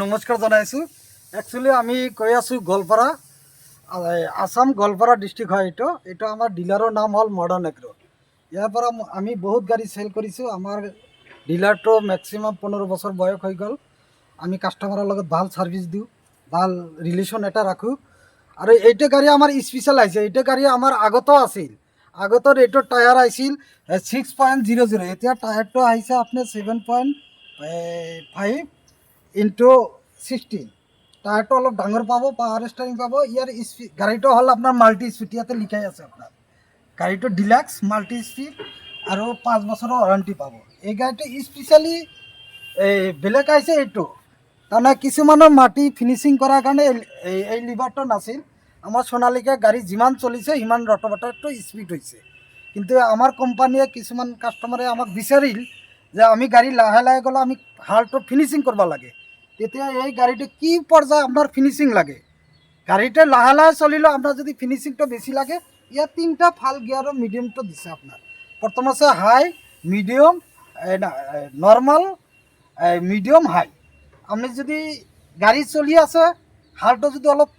নমস্কাৰ জনাইছোঁ। একচুৱেলি আমি কৈ আছোঁ গোৱালপাৰা আছাম গোৱালপাৰা ডিষ্ট্ৰিক্ট হয় এইটো। এইটো আমাৰ ডিলাৰৰ নাম হ'ল মডাৰ্ণ এগ্ৰ' ইয়াৰ পৰা আমি বহুত গাড়ী চেল কৰিছোঁ। আমাৰ ডিলাৰটো মেক্সিমাম পোন্ধৰ বছৰ বয়স হৈ গ'ল। আমি কাষ্টমাৰৰ লগত ভালো ছাৰ্ভিচ দিওঁ, ভালো ৰিলেশ্যন এটা ৰাখোঁ। আৰু এইটো গাড়ী আমাৰ স্পেচিয়েল আহিছে এইটো গাড়ী আমাৰ আগতো আছিল। আগতৰ এইটো টায়াৰ আহিছিল ছিক্স পইণ্ট জিৰ' জিৰ' এতিয়া টায়াৰটো আহিছে আপোনাৰ seven point five into sixteen টায়াৰটো অলপ ডাঙৰ পাব পাৱাৰ ষ্টাৰিং পাব। ইয়াৰ স্পীড গাড়ীটো হ'ল আপোনাৰ মাল্টি স্পীড ইয়াতে লিখাই আছে আপোনাৰ। গাড়ীটো ডিলাক্স মাল্টি স্পীড আৰু পাঁচ বছৰৰ ৱাৰেণ্টি পাব। এই গাড়ীটো স্পেচিয়েলি এই বেলেগ আহিছে এইটো। তাৰমানে কিছুমানৰ মাটি ফিনিচিং কৰাৰ কাৰণে এই এই লিভাৰটো নাছিল। আমাৰ সোণালিকা গাড়ী যিমান চলিছে, সিমান ৰটবাটাৰটো স্পীড হৈছে। কিন্তু আমাৰ কোম্পানীয়ে কিছুমান কাষ্টমাৰে আমাক বিচাৰিল যে আমি গাড়ী লাহে লাহে গ'লে আমি হালটো ফিনিচিং কৰিব লাগে। তেতিয়া এই গাড়ীটো কি পৰ্যায় আপোনাৰ ফিনিচিং লাগে? গাড়ীটো লাহে লাহে চলিলেও আপোনাৰ যদি ফিনিচিংটো বেছি লাগে ইয়াত তিনিটা ভালো গিয়াৰৰ মিডিয়ামটো দিছে আপোনাৰ। প্ৰথম আছে high medium normal medium high আপনি যদি গাড়ী চলি আছে, হালটো যদি অলপ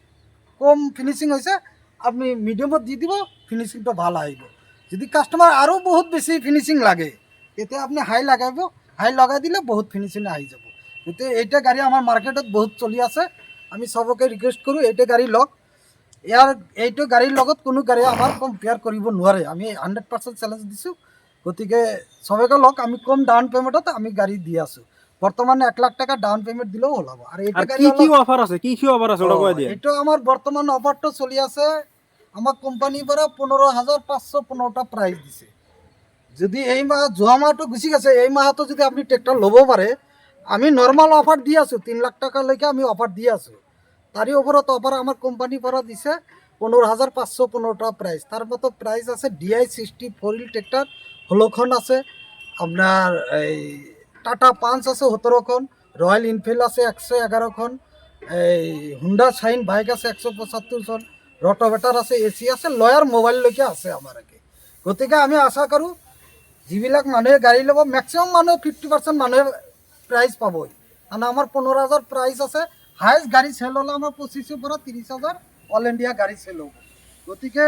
কম ফিনিচিং হৈছে আপুনি মিডিয়ামত দি দিব ফিনিচিংটো ভালো আহিব। যদি কাষ্টমাৰ আৰু বহুত বেছি ফিনিচিং লাগে তেতিয়া আপুনি হাই লগাব হাই লগাই দিলে বহুত ফিনিচিং আহি যাব। গতিকে এইটা গাড়ী আমাৰ মাৰ্কেটত বহুত চলি আছে। আমি চবকে ৰিকুৱেষ্ট কৰোঁ এইটা গাড়ী লওক। ইয়াৰ এইটো গাড়ীৰ লগত কোনো গাড়ী আমাৰ কম্পেয়াৰ কৰিব নোৱাৰে। আমি হাণ্ড্ৰেড পাৰ্চেণ্ট চেলেঞ্জ দিছোঁ। গতিকে চবকে লওক আমি কম ডাউন পে'মেণ্টত আমি গাড়ী দি আছোঁ। বৰ্তমান এক লাখ টকা ডাউন পে'মেণ্ট দিলেও ওলাব আৰু এইটো আর গাড়ী কি কি অফার আছে? কি কি অফার আছে? এইটো আমাৰ বৰ্তমান অফাৰটো চলি আছে। আমাৰ কোম্পানীৰ পৰা পোন্ধৰ হাজাৰ পাঁচশো পোন্ধৰটা প্ৰাইজ দিছে। যদি এই মাহ, যোৱা মাহটো গুচি গৈছে, এই মাহতো যদি আপুনি ট্ৰেক্টৰ ল'ব পাৰে, আমি নৰ্মেল অফাৰ দি আছোঁ, তিনি লাখ টকালৈকে আমি অফাৰ দি আছোঁ। তাৰে ওপৰত অফাৰ আমাৰ কোম্পানীৰ পৰা দিছে পোন্ধৰ হাজাৰ পাঁচশো পোন্ধৰটা প্ৰাইজ তাৰ মতো প্ৰাইজ আছে ডি আই ছিক্সটি ফ'ৰ ইল ট্ৰেক্টৰ ষোল্লখন আছে। আপোনাৰ এই টাটা পাঞ্চ আছে সোতৰখন ৰয়েল এনফিল্ড আছে একশ এঘাৰখন, এই হুণ্ডা চাইন বাইক আছে একশ পঁচাত্তৰখন ৰটভেটাৰ আছে, এ চি আছে, লয়াৰ মোবাইললৈকে আছে একে। গতিকে আমি আশা কৰোঁ যিবিলাক মানুহে গাড়ী ল'ব মেক্সিমাম মানুহে ফিফটি পাৰ্চেণ্ট মানুহে প্ৰাইজ পাবই। কাৰণ আমাৰ পোন্ধৰ হাজাৰ প্ৰাইজ আছে হায়েষ্ট গাড়ী চেল হ'লে আমাৰ পঁচিছৰ পৰা ত্ৰিছ হাজাৰ অল ইণ্ডিয়া গাড়ী চেল হ'ব। গতিকে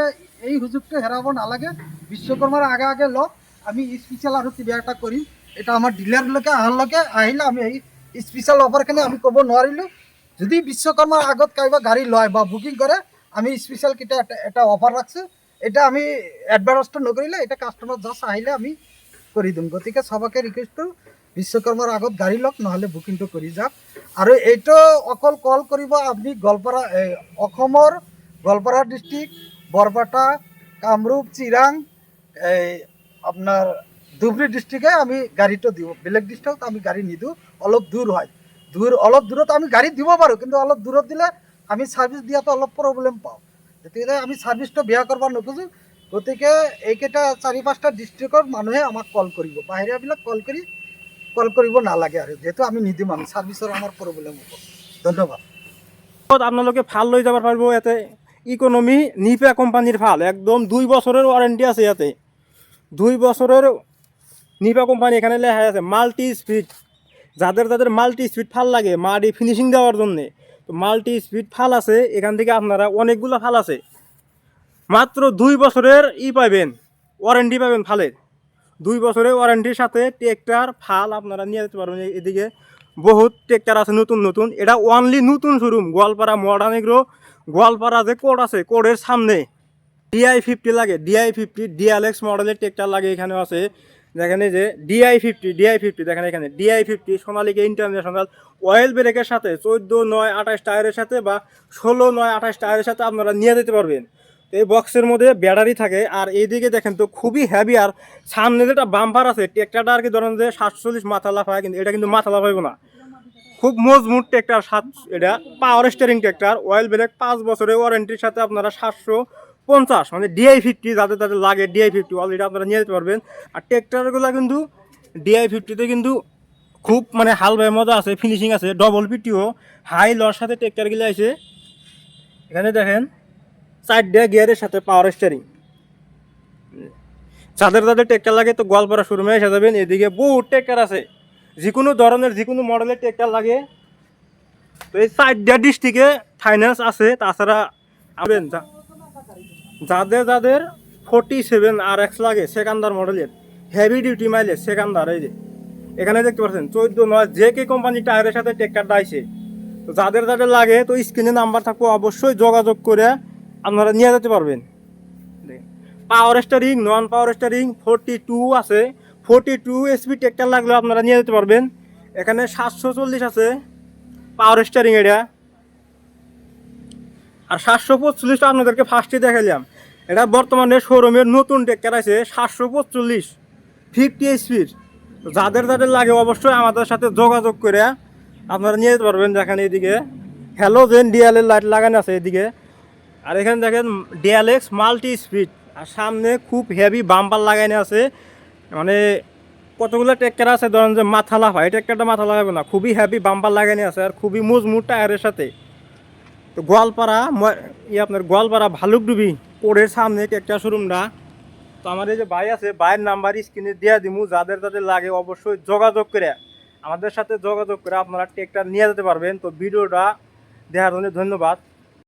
এই সুযোগটো হেৰাব নালাগে। বিশ্বকৰ্মাৰ আগে আগে লওক, আমি স্পেচিয়েল আৰু কিবা এটা কৰিম। এটা আমাৰ ডিলাৰলৈকে অহালৈকে আহিলে আমি এই স্পেচিয়েল অফাৰখিনি আমি ক'ব নোৱাৰিলোঁ। যদি বিশ্বকৰ্মাৰ আগত কাৰোবাৰ গাড়ী লয় বা বুকিং কৰে, আমি স্পেচিয়েল কেইটা এটা অফাৰ ৰাখছোঁ। এটা আমি এডভান্সটো নকৰিলে এটা কাষ্টমাৰ জাষ্ট আহিলে আমি কৰি দিম গতিকে চবকে ৰিকুৱেষ্ট কৰোঁ, বিশ্বকৰ্মাৰ আগত গাড়ী লওক, নহ'লে বুকিংটো কৰি যাওক। আৰু এইটো অকল কল কৰিব আপুনি গোৱালপাৰা অসমৰ গোৱালপাৰা ডিষ্ট্ৰিক্ট বৰপেটা, কামৰূপ, চিৰাং এই আপোনাৰ ধুবুৰী ডিষ্ট্ৰিক্টে আমি গাড়ীটো দিওঁ বেলেগ ডিষ্ট্ৰিক্টত আমি গাড়ী নিদিওঁ, অলপ দূৰ হয়। দূৰ, অলপ দূৰত আমি গাড়ী দিব পাৰোঁ, কিন্তু অলপ দূৰত দিলে আমি ছাৰ্ভিচ দিয়াটো অলপ প্ৰব্লেম পাওঁ। গতিকে আমি ছাৰ্ভিচটো বেয়া কৰিব নোখোজোঁ। গতিকে এইকেইটা চাৰি পাঁচটা ডিষ্ট্ৰিক্টৰ মানুহে আমাক কল কৰিব। বাহিৰাবিলাক কল কৰি কল কৰিব নালাগে আৰু। যিহেতু আমি নিদিম আমি। ছাৰ্ভিচৰ আমাৰ প্ৰব্লেম হ'ব। ধন্যবাদ। আপনালোকে ভালো লৈ যাব পাৰিব ইয়াতে? ইকনমি নিপা কোম্পানীৰ ভালো। একদম দুই বছৰৰ ওৱাৰেণ্টি আছে ইয়াতে। দুই বছৰৰ নিপা কোম্পানি এখানে লেখা আছে মাল্টি স্পিড যাদের যাদের মাল্টি স্পিড ফাল লাগে, মাটি ফিনিশিং দেওয়ার জন্যে। তো মাল্টি স্পিড ফাল আছে, এখান থেকে আপনারা অনেকগুলো ফাল আছে। মাত্র দুই বছরের ই পাবেন ওয়ারেন্টি পাবেন ফালের। দুই বছরের ওয়ারেন্টির সাথে ট্রেক্টর ফাল আপনারা নিয়ে যেতে পারবেন এদিকে। বহুত ট্রেক্টর আছে নতুন নতুন। এটা ওয়ানলি নতুন showroom Goalpara modern agro Goalpara যে কোড আছে কোডের সামনে। ডিআই ফিফটি লাগে ডিআই ফিফটি ডিএলএক্স মডেলের ট্রেক্টর লাগে এখানেও আছে। এই যে ডিআই ফিফটি ডিআই ফিফটি দেখেন এখানে। DI fifty Sonalika international oil ব্রেকের সাথে চোদ্দ, নয়, আঠাশ টায়ারের সাথে বা ষোলো, নয়, আঠাশ টায়ারের সাথে আপনারা নিয়ে যেতে পারবেন। এই বক্সের মধ্যে ব্যাটারি থাকে, আর এইদিকে দেখেন তো খুবই হ্যাভি আর সামনে যেটা বাম্পার আছে ট্রেক্টরটা আর কি ধরেন যে সাতচল্লিশ মাথা লাফায় কিন্তু এটা কিন্তু মাথা লাফাইব না। খুব মজবুত ট্রেক্টর সাত, এটা power steering tractor oil brake পাঁচ বছরের ওয়ারেন্টির সাথে আপনারা সাতশো পঞ্চাশ মানে ডিআই ফিফটি যাদের তাদের লাগে ডিআই ফিফটি অলরেডি আপনারা নিয়ে যেতে পারবেন। আর ট্রেক্টরগুলো কিন্তু ডিআই ফিফটিতে কিন্তু খুব মানে হালভাবে মজা আছে ফিনিশিং আছে ডবল পিটিও হাই লর সাথে ট্রেক্টরগুলো আছে। এখানে দেখেন চারটে গিয়ারের সাথে পাওয়ার স্টিয়ারিং যাদের যাদের ট্রেক্টর লাগে তো গোয়ালপাড়া শোরুমে এসে যাবেন, এদিকে বহু ট্রেক্টর আছে। যে কোনো ধরনের যে কোনো মডেলের ট্রেক্টর লাগে। তো এই চারটা ডিস্ট্রিক্টে ফাইন্যান্স আছে, তাছাড়া আবেন যাদের যাদের ফোর্টি সেভেন আর এক্স লাগে সেকান্দার মডেলের হেভি ডিউটি মাইলেজ সেকান্দার এই যে। এখানে দেখতে পাচ্ছেন, চোদ্দ, নয়, যে কে কোম্পানি টায়ারের সাথে টেক্কারটা আইছে। তো যাদের যাদের লাগে, তো স্ক্রিনে নাম্বার থাকব, অবশ্যই যোগাযোগ করে আপনারা নিয়ে যেতে পারবেন। Power steering non power steering forty two আছে। ফোরটি টু এসপি টেক্টার লাগলেও আপনারা নিয়ে যেতে পারবেন। এখানে সাতশো চল্লিশ আছে পাওয়ার স্টারিং এটা আর সাতশো পঁচল্লিশটা আপনাদেরকে ফার্স্টে দেখালাম এটা বর্তমানে শোরুমের নতুন টেক্টার আছে, সাতশো পঁচল্লিশ ফিফটি স্পিড যাদের যাদের লাগে অবশ্যই আমাদের সাথে যোগাযোগ করে আপনারা নিয়ে যেতে পারবেন। যেখানে এদিকে হ্যালোজেন ডিএলএল লাইট লাগানো আছে এদিকে আর এখানে দেখেন ডিএলএক্স মাল্টি স্পিড আর সামনে খুব হেভি বাম্পার লাগানো আছে। মানে কতগুলো ট্রেক্টার আছে ধরেন যে মাথা লাফা এই ট্রেক্টারটা মাথা লাগাবে না। খুবই হেভি বাম্পার লাগানো আছে আর খুবই মজমুত টায়ারের সাথে। তো গোয়ালপাড়া ই আপনার গোয়ালপাড়া ভালুকডুবি পোড়ের সামনে একটা শোরুমটা তো আমার এই যে ভাই আছে, ভাইয়ের নাম্বার স্ক্রিনে দিয়ে দিমু। যাদের যাদের লাগে অবশ্যই যোগাযোগ করে, আমাদের সাথে যোগাযোগ করে আপনারা ট্রেক্টর নিয়ে যেতে পারবেন। তো ভিডিওটা দেখার জন্য ধন্যবাদ।